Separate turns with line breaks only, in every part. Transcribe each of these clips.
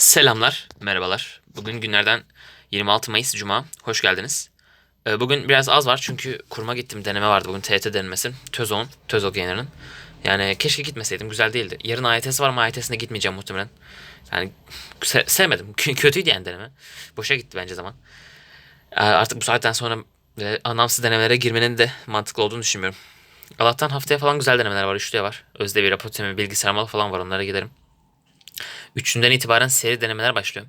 Selamlar, merhabalar. Bugün günlerden 26 Mayıs Cuma. Hoş geldiniz. Ee, Bugün biraz az var çünkü kurma gittim. Deneme vardı bugün TET denemesi. TÖZOğ'un, TÖZOG yayınlarının. Yani keşke gitmeseydim. Güzel değildi. Yarın AYT'si var ama AYT'sine gitmeyeceğim muhtemelen. Yani se- sevmedim. Kö- Kötüydü yani deneme. Boşa gitti bence zaman. Ee, Artık bu saatten sonra anlamsız denemelere girmenin de mantıklı olduğunu düşünmüyorum. Allah'tan haftaya falan güzel denemeler var. Üçlüye var. Özdevi, rapotemi, bilgisayar malı falan var. Onlara giderim. Üçünden itibaren seri denemeler başlıyor.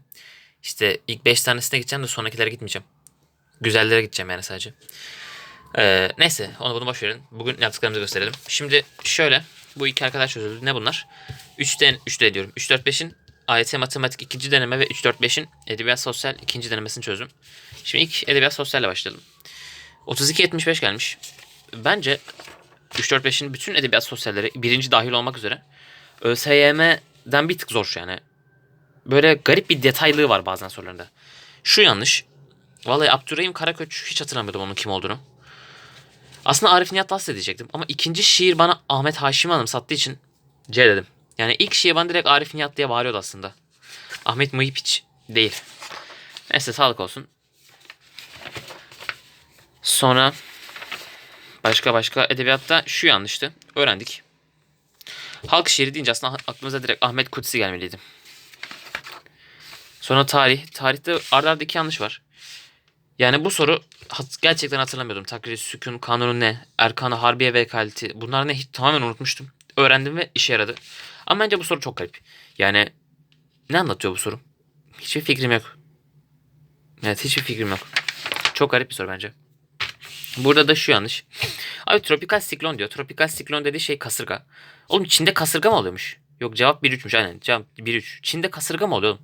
İşte ilk 5 tanesine gideceğim de sonrakilere gitmeyeceğim. Güzellere gideceğim yani sadece. Ee, neyse onu bunu boş verin. Bugün yaptıklarımızı gösterelim. Şimdi şöyle bu iki arkadaş çözüldü. Ne bunlar? 3'ten 3 de diyorum. 3 4 5'in AYT matematik ikinci deneme ve 3 4 5'in edebiyat sosyal ikinci denemesini çözdüm. Şimdi ilk edebiyat sosyalle başlayalım. 32 75 gelmiş. Bence 3 4 5'in bütün edebiyat sosyalleri birinci dahil olmak üzere ÖSYM'den bir tık zor yani. Böyle garip bir detaylığı var bazen sorularında. Şu yanlış. Vallahi Abdurrahim Karaköç hiç hatırlamıyordum onun kim olduğunu. Aslında Arif Nihat diyecektim. Ama ikinci şiir bana Ahmet Haşimi Hanım sattığı için C dedim. Yani ilk şiir bana direkt Arif Nihat diye bağırıyordu aslında. Ahmet Muhip hiç değil. Neyse sağlık olsun. Sonra başka başka edebiyatta şu yanlıştı. Öğrendik. Halk şiiri deyince aslında aklımıza direkt Ahmet Kutsi gelmeliydi. Sonra tarih. Tarihte arda arda iki yanlış var. Yani bu soru gerçekten hatırlamıyordum. Takrir, sükun, kanunu ne? Erkanı, harbiye vekaleti. Bunlar ne? Hiç tamamen unutmuştum. Öğrendim ve işe yaradı. Ama bence bu soru çok garip. Yani ne anlatıyor bu soru? Hiçbir fikrim yok. Evet hiçbir fikrim yok. Çok garip bir soru bence. Burada da şu yanlış. Abi tropikal siklon diyor. Tropikal siklon dediği şey kasırga. Oğlum Çin'de kasırga mı oluyormuş? Yok cevap 1-3'müş aynen. Cevap 1-3. Çin'de kasırga mı oluyor oğlum?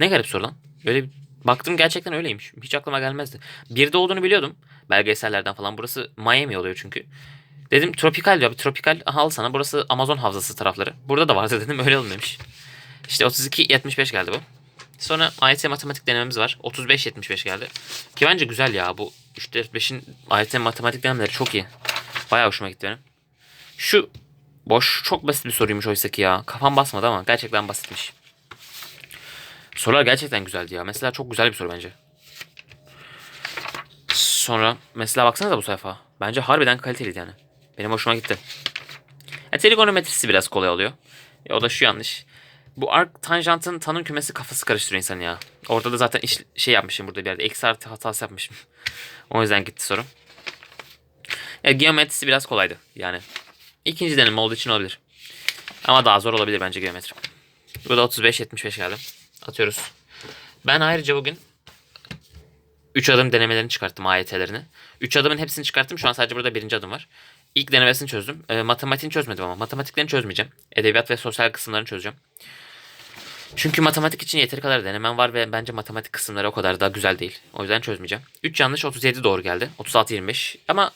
Ne garip soru lan. Böyle baktım gerçekten öyleymiş. Hiç aklıma gelmezdi. Bir de olduğunu biliyordum. Belgesellerden falan. Burası Miami oluyor çünkü. Dedim tropikal diyor. Bir tropikal aha al sana. Burası Amazon havzası tarafları. Burada da vardı dedim. Öyle olmamış. İşte 32-75 geldi bu. Sonra AYT matematik denememiz var. 35-75 geldi. Ki bence güzel ya bu 3-4-5'in AYT matematik denemeleri çok iyi. Bayağı hoşuma gitti benim. Şu boş çok basit bir soruymuş oysa ki ya. Kafam basmadı ama gerçekten basitmiş. Sorular gerçekten güzeldi ya. Mesela çok güzel bir soru bence. Sonra mesela baksanıza bu sayfa. Bence harbiden kaliteliydi yani. Benim hoşuma gitti. E, trigonometrisi biraz kolay oluyor. E, o da şu yanlış. Bu arc tanjantın tanım kümesi kafası karıştırıyor insan ya. Orada da zaten iş, şey yapmışım burada bir yerde. Eksi artı hatası yapmışım. o yüzden gitti soru. Ya geometrisi biraz kolaydı yani. İkinci deneme olduğu için olabilir. Ama daha zor olabilir bence geometri. Bu da 35-75 geldi. Atıyoruz. Ben ayrıca bugün 3 adım denemelerini çıkarttım AYT'lerini. 3 adımın hepsini çıkarttım. Şu an sadece burada birinci adım var. İlk denemesini çözdüm. E, matematiğini çözmedim ama. Matematiklerini çözmeyeceğim. Edebiyat ve sosyal kısımlarını çözeceğim. Çünkü matematik için yeteri kadar denemem var ve bence matematik kısımları o kadar da güzel değil. O yüzden çözmeyeceğim. 3 yanlış 37 doğru geldi. 36-25 ama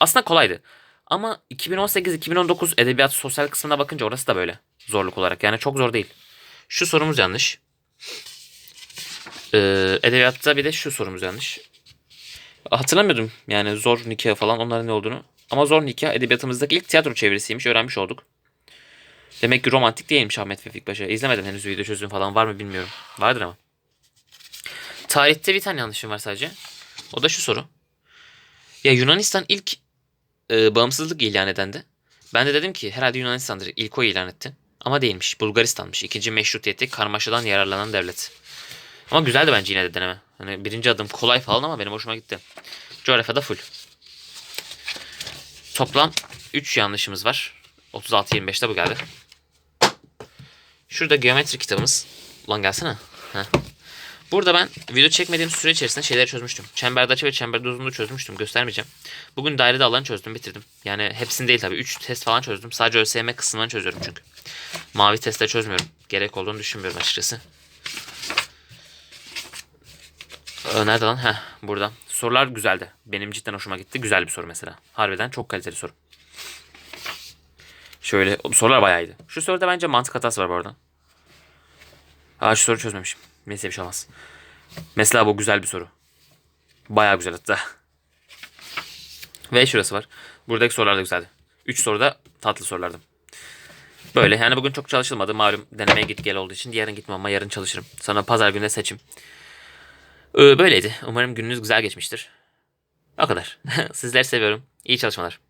aslında kolaydı. Ama 2018-2019 edebiyat sosyal kısmına bakınca orası da böyle zorluk olarak. Yani çok zor değil. Şu sorumuz yanlış. Ee, edebiyatta bir de şu sorumuz yanlış. Hatırlamıyordum yani zor nikah falan onların ne olduğunu. Ama zor nikah edebiyatımızdaki ilk tiyatro çevirisiymiş öğrenmiş olduk. Demek ki romantik değilmiş Ahmet Vefik Paşa. İzlemedim henüz video çözüm falan var mı bilmiyorum. Vardır ama. Tarihte bir tane yanlışım var sadece. O da şu soru. Ya Yunanistan ilk e, bağımsızlık ilan edendi. Ben de dedim ki herhalde Yunanistan'dır. İlk o ilan etti. Ama değilmiş. Bulgaristan'mış. İkinci meşrutiyeti karmaşadan yararlanan devlet. Ama güzeldi bence yine de deneme. Hani birinci adım kolay falan ama benim hoşuma gitti. Coğrafyada full. Toplam 3 yanlışımız var. 36-25'te bu geldi. Şurada geometri kitabımız. Ulan gelsene. Heh. Burada ben video çekmediğim süre içerisinde şeyleri çözmüştüm. Çemberde açı ve çemberde uzunluğu çözmüştüm. Göstermeyeceğim. Bugün dairede alanı çözdüm bitirdim. Yani hepsini değil tabii. 3 test falan çözdüm. Sadece ÖSYM kısmını çözüyorum çünkü. Mavi testte çözmüyorum. Gerek olduğunu düşünmüyorum açıkçası. Ee, nerede lan? Heh burada. Sorular güzeldi. Benim cidden hoşuma gitti. Güzel bir soru mesela. Harbiden çok kaliteli soru. Şöyle sorular bayağı. Şu soruda bence mantık hatası var bu arada. Aa şu soru çözmemişim. Neyse bir şey olmaz. Mesela bu güzel bir soru. Bayağı güzel hatta. Ve şurası var. Buradaki sorular da güzeldi. 3 soru da tatlı sorulardı. Böyle yani bugün çok çalışılmadı malum denemeye git gel olduğu için yarın gitmem ama yarın çalışırım. Sonra pazar günü de seçim. Ee, böyleydi. Umarım gününüz güzel geçmiştir. O kadar. Sizleri seviyorum. İyi çalışmalar.